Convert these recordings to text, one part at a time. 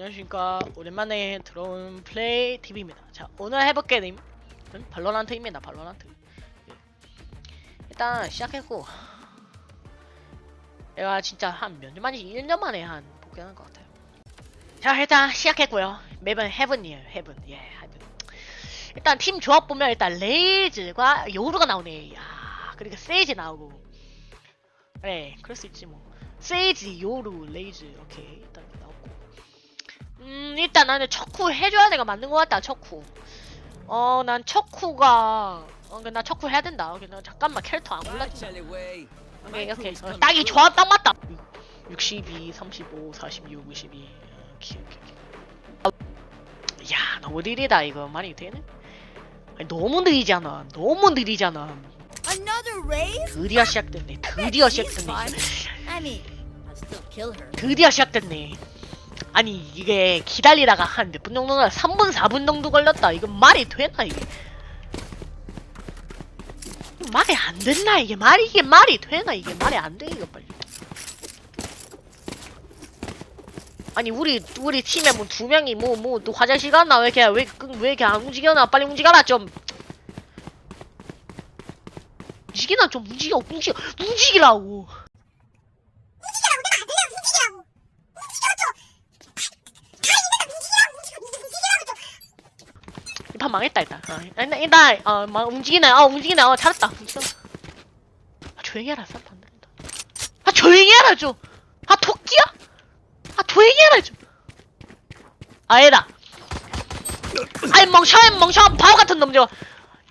안녕하십니까 오랜만에 들어온 플레이 TV입니다. 자 오늘 해볼 게임은 발로란트입니다. 발로란트. 예. 일단 시작했고 내가 진짜 한 몇 년 만에 1년 만에 한 복귀한 것 같아요. 자 일단 시작했고요. 맵은 헤븐이에요. 헤븐. 예 헤븐. 일단 팀 조합 보면 일단 레이즈과 요루가 나오네. 야 그리고 세이지 나오고. 그래 그럴 수 있지 뭐. 세이지, 요루, 레이즈 이렇게 일단 나왔고 음 일단 나는 척후 해줘야 내가 맞는 것 같다 척후. 어 난 척후가 어나 척후 해야 된다. 오케이 나 잠깐만 캐릭터 안 골라진다 오케이 오케이. 어, 딱이 조합 딱 맞다. 62, 35, 46, 52 오케이 오케이 오케이. 야 너무 느리다 이거. 말이 되네? 아니, 너무 느리잖아. 너무 느리잖아? 드디어 시작됐네. 드디어 시작됐네. 드디어 시작됐네. 아니 이게 기다리다가 한 몇 분 정도가 3분 4분 정도 걸렸다. 이거 말이 되나 이게? 말이 안 된다 이게 말이 이게 말이 되나 이게 말이 안 돼 이거 빨리. 아니 우리 우리 팀에 뭐 두 명이 뭐 뭐 또 화장실 갔나 왜 이렇게 왜, 끄- 왜 이렇게 안 움직여나 빨리 움직여라 좀. 움직이나 좀 움직여 움직여 움직이라고. 다 망했다 일단. 어, 일단 일단 어, 막 움직이네. 어 움직이네. 어 잘했다. 움직여. 아, 조용히 해라. 사람 안 된다. 아 조용히 해라 좀. 아 토끼야? 아 조용히 해라 좀. 아니다. 아이 멍청한 멍청한 바보 같은 놈 저.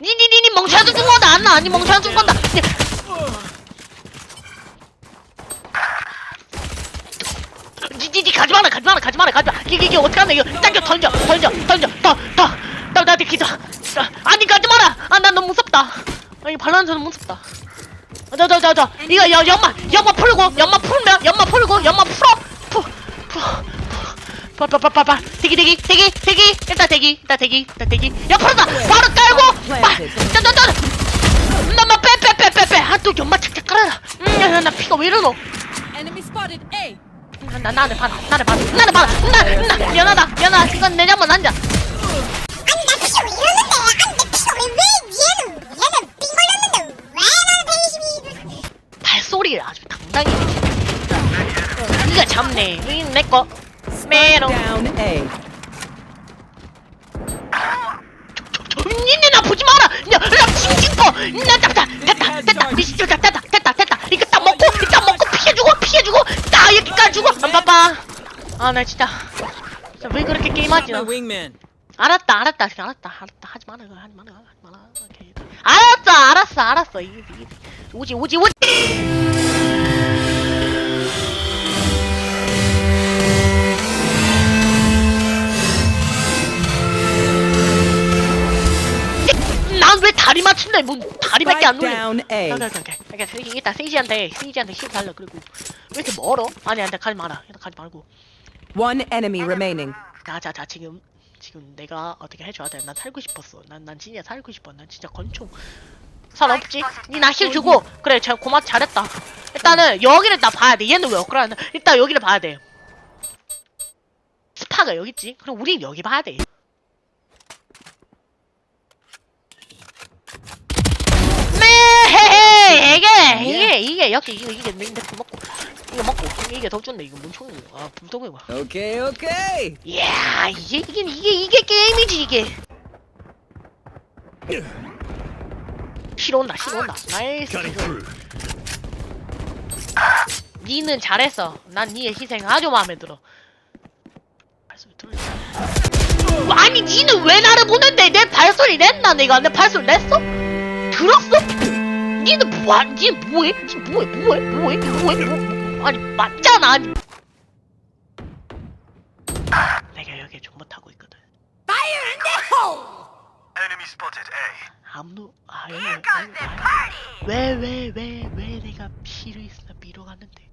니니니니 멍청한 죽은 건다 안나 아니 멍청한 죽은 건다. 니- 니니니 가지 마라 가지 마라 가지 마라 가지 마. 이게 이게 어떻게 하냐 이거 당겨 던져 던져 던져 더더더 나한테 기다. 아니 가지 마라. 아 난 너무 무섭다. 아니 발란트는 무섭다. 저저저저 이거 여, 연마 연마 풀고 연마 풀면 연마 풀고 연마 풀어. 빠빠빠빠빠 대기 대기 대기 대기. 일단 대기 일단 대기 일단 대기. 야 풀었다 바로 깔고. 짜자자 나마 빼빼빼빼빼. 아또 연마 착착 깔아라. 음나 피가 왜 이러노? A. 나 나를 봐라. 나를 봐라. 나를 봐라. 나나 미안하다. 미안하다. 이건 내 잘못 아니야 아 당당히 니가 잡네 이 내꺼 메롱 Down A. 니네 나 보지 마라 야나 징징퍼 나 잡다 됐다 됐다 미시죠 됐다 됐다 됐다 이거 딱 먹고 딱 먹고 피해주고 피해주고 딱 이렇게 까주고 안 바빠 아 나 진짜 진짜 왜 그렇게 게임하지 나. 알았다 알았다 알았다 알았다 하지 마라 하지 마라 하지 마라 알았어 알았어 알았어 이게 이게 오지 오지 오지 다리 맞춘다 뭔 다리밖에 안 놀려 오케이 오케이 일단 세이지한테 세이지한테 힘 달려 그리고 왜 이렇게 멀어? 아니 안돼 가지 마라 일단 가지 말고 One enemy remaining. 자자자 지금 지금 내가 어떻게 해줘야 돼? 난 살고 싶었어. 난 난 진짜 살고 싶어. 난 진짜 권총 살 없지? 니나힐 주고 그래 잘 고맙 잘했다. 일단은 여기를 나 봐야 돼. 얘는 왜 억울하나? 일단 여기를 봐야 돼. 스파가 여기 있지? 그럼 우린 여기 봐야 돼. 네, 이게 이게 이게 역시 이게 이게 내 먹고 이거 먹고 이게 더 좋네 이거 뭔 총이야? 아 불똥이야. Okay, okay. 이야 이게 이게 이게 이게 게임이지 이게 실어 온다 실어 온다 나이스 니는 잘했어 난 니의 희생 아주 마음에 들어 발소리 들려 아니 니는 왜 나를 보는데 내 발소리 냈나 내가 내 발소리 냈어? 들었어? 니는 뭐야 니 뭐해? 니 뭐해? 뭐해? 뭐해? 뭐해? 뭐 아니 맞잖아. 아니. 내가 여기에 좀 못하고 있거든. Enemy spotted A. 아무도 아왜왜왜왜 왜, 왜 내가 피를 있으나 미러 갔는데?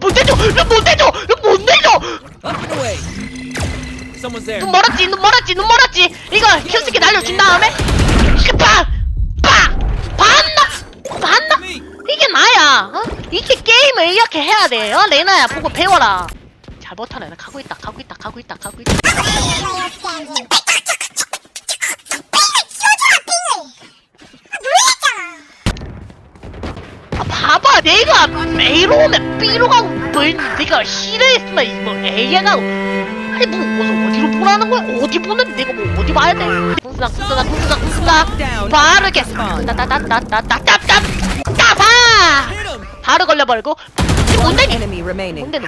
못 내줘 못 내줘 못 내줘 Up and away. Someone's there. 눈 멀었지 눈 멀었지 눈 멀었지. 이거 큐스키 날려준 다음에. 빡! 빡! 어? 게임을 이렇게 해야 돼 어? 레나야 보고 배워라 잘 버텨내 나 가고 있다 가고 있다 가고 있다 가고 있다 아 봐봐 내가 A로 오면 B로 가고 뭘 내가 C를 했으면 이거 A에 가고 아니 뭐 어디서 어디로 보라는 거야 어디 보는데 내가 뭐 어디 봐야 돼 궁수당 바로 이렇게 따따따따따따따따 따봐 Hit him. 바로 걸려버리고. 뭔데 니? Enemy remaining. 뭔데 너?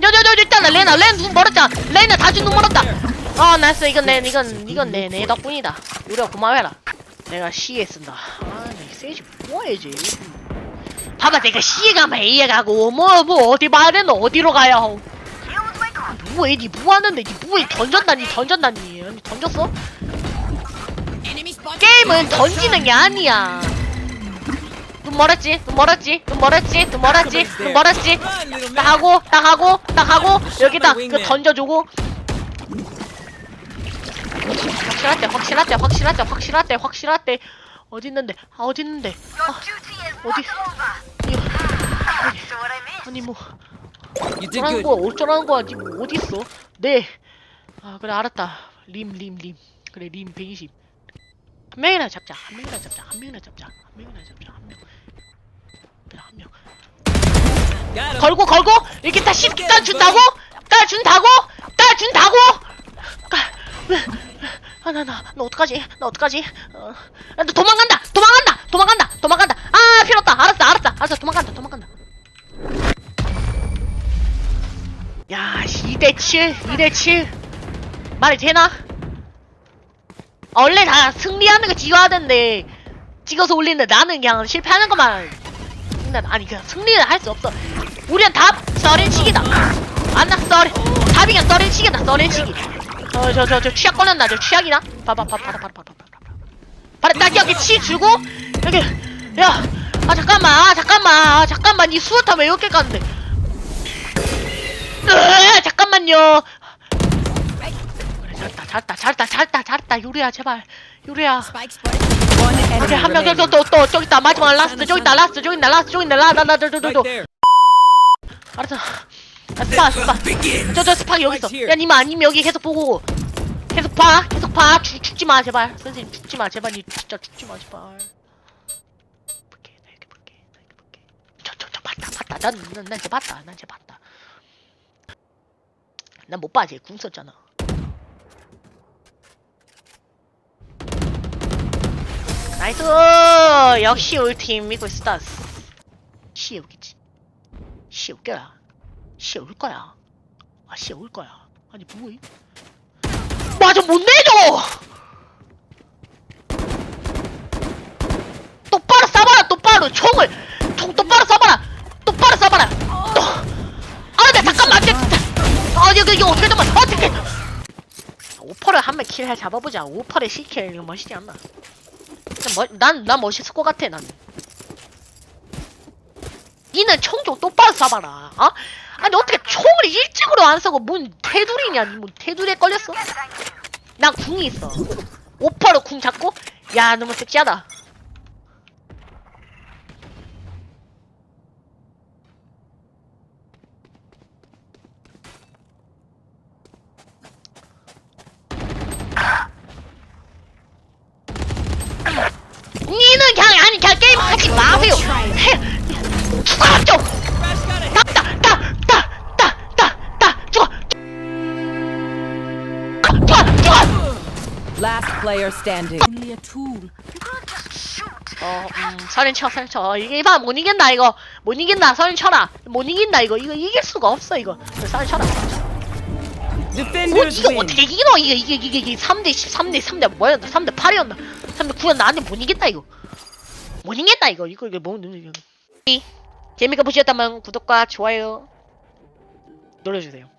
저저저 일단은 레나 레나 눈 멀었잖아 레나 다준 눈 멀었다. 아 나이스. 이건 내 이건 이건 내 내 덕분이다. 우리가 고마워해라. 내가 C에 쓴다. 아니 세지 뭐해야지. 봐봐 내가 C에 가면 A에 가고 뭐뭐 어디 말은 어디로 가야 하고 뭐해 니 뭐하는데? 니 뭐해? 던졌다니 던졌다니. 아니 던졌어? 게임은 던지는 게 아니야. 눈 멀었지? 눈 멀었지? 눈 멀었지? 눈 멀었지? 눈 멀었지? little 딱 man. 하고 딱 하고 딱 하고. 여기다 그 던져주고. 확실할 때 확실할 때 확실할 때 확실할 때 확실할 때 어디 있는데? 아 어디 있는데? 아 어디? 이거. 아니, 아니 뭐. 어쩌라는. 거야? 어쩌라는 거야? 지금 어디 있어? 네아 그래 알았다. 림 림 림. 그래 림 120 한 명이나 잡자. 한 명이나 잡자. 한 명이나 잡자. 한 명이나 잡자. 한 명 Got him. 걸고 걸고 이렇게 다 쉽게 까준다고? 까준다고? 까준다고? 아나나 너 어떡하지? 나 어떡하지? 어, 도망간다 도망간다 도망간다 도망간다 아 필요 없다 알았어 알았어 알았어 도망간다 도망간다 야 2대7 2대7 말이 되나? 원래 다 승리하는 거 찍어야 되는데 찍어서 올리는데 나는 그냥 실패하는 것만 난 아니 그냥 승리는 할 수 없어. 우리는 답 썰인식이다. 안나 썰 답이 그냥 썰인식이다 썰인식이. 어저 저 저 취약 꺼냈나 저 취약이나? 봐봐 봐봐 봐봐 봐봐 봐봐. 바로 딱 여기 치 주고 여기 야 아 잠깐만 아 잠깐만 아 잠깐만 이 수호탑 왜 이렇게 갔는데? 으, 잠깐만요. 그래 잘했다 잘했다 잘했다 잘했다 잘했다 유리야 제발 유리야. Spike spotted. One 오케이 enemy 한명 remaining. 또또또 저기 있다. 마지막 라스트 저기 있다 라스트 저기 있다 라스트 저기 있다. there. 알았어. 아, 스파 스파. 저저 스파 여기 있어. 야 니만 아니면 여기 계속 보고. 계속 봐 계속 봐. 죽, 죽지 마 제발. 선생님 죽지 마 제발. 니 진짜 죽지 마 제발. 볼게 나 이렇게 볼게 나 이렇게 볼게. 저저 저 봤다 봤다. 난난쟤 봤다 난쟤 봤다. 난 못 봐, 쟤궁 썼잖아. 나이스! 역시 우리 팀 믿고 있었다. 씨 여기지. 씨 올게야. 씨올 거야. 아, 씨올 거야. 아니, 뭐해? 맞아, 못 내줘! 똑바로 쏴봐라, 똑바로! 총을! 총 똑바로 쏴봐라! 똑바로 쏴봐라! 또! 아, 나 잠깐만! 내, 아, 이거, 이거 어떻게 되면, 어떻게! 오퍼를 한 명 킬 잡아보자. 오퍼를 C킬, 이거 멋있지 않나? 난, 멋, 난, 난 멋있을 것 같아, 난. 니는 총좀 똑바로 쏴봐라, 어? 아니, 어떻게 총을 일찍으로 안 쏘고, 뭔 테두리냐, 니뭔 테두리에 걸렸어? 난 궁이 있어. 오퍼로 궁 잡고, 야, 너무 섹시하다. Player standing. 어, 음, 서린 쳐, 서린 쳐. 어, 이게 봐, 못 이긴다, 이거. 못 이긴다, 서린 쳐라. 못 이긴다, 이거. 이거 이길 수가 없어, 이거. 서린 쳐라. 어, Defenders 이거 win. 어떻게 이기노? 이게, 이게, 이게, 이게 3대 10, 3대 3대 뭐였나? 3대 8이었나? 3대 9였나? 나한테 못 이겼다, 이거. 못 이겼다, 이거. 이거, 이거 뭐, 이거. 재미가 보셨다면 구독과 좋아요 눌러주세요.